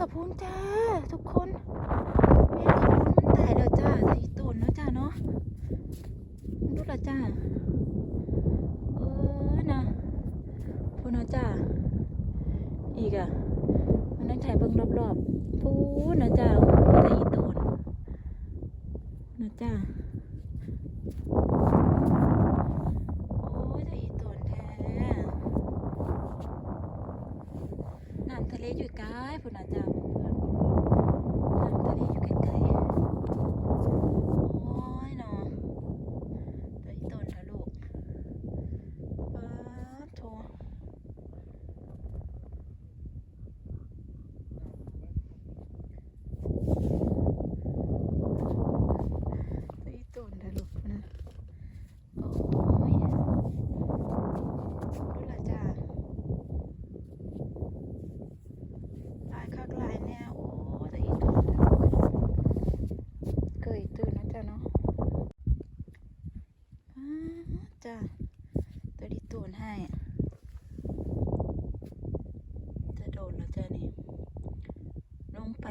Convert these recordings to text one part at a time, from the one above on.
กับพุ้นจ้าทุกคนแม่กระพุ้นมันตายแล้วจ้าใส่ตุ่นแล้วจ้าเนาะมันรุดและจ้าเออนะพูนนะจ้าอีกอะมันนั่งใช้เบิ้งรอบๆพูนนะจ้าใส่ต้นนะจ้า อยู่ไกลพุ่นอาจารย์พื่อนๆน้ำทะเลอยู่ไกลๆ โอ้ยเนาะตัวอีต้นทะลูกป๊าดโถตัวอีต้นทะลูกนะโอ้ยดูละจ้าลายคักลายแนวโอ้ตัวอีต้นทะลูกเคยตื่นนะจ้าเนาะ อ่าจ้ะ โดนให้ จะโดนแล้วจ้ะนี่ ลงไป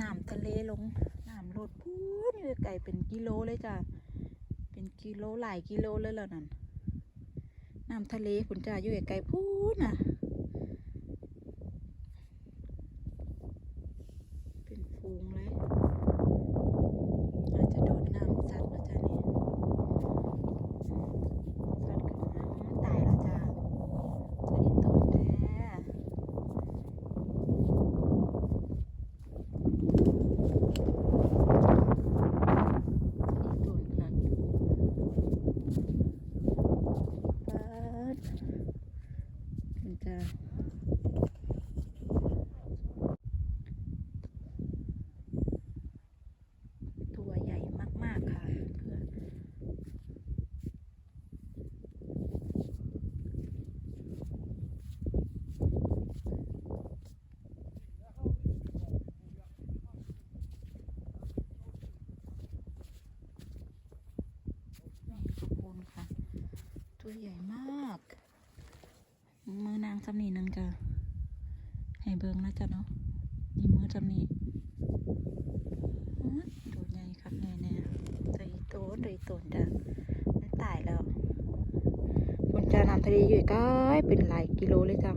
น้ำทะเลลงน้ำลดพูนอยู่ไกลเป็นกิโลเลยจ้ะ เป็นกิโลหลายกิโลเลยแล้วนั่นน้ำทะเลคุณจ้าอยู่ไกลพูนน่ะ เป็นฟูงเลย อาจจะโดนน้ำซัดแล้วจ้ะนี่ สัตว์ขึ้นมามันตายแล้วจ้าจะดีต้นแท้จะดีต้นค่ะปัดมันจะ ตัวใหญ่มาก ๆ ค่ะเพื่อนนี่ทุกคนค่ะตัวใหญ่มากางจำนีนึงจ้ะให้เบิ้งนะจ๊ะเนาะนี่มือจำนีดูใหญ่ครับใหญ่แน่ตัวอีโตนตัวอีโตนจ้ะมัตายแล้วบนจะนำทะเลอยู่ใกล้เป็นหลายกิโลเลยจ้ะ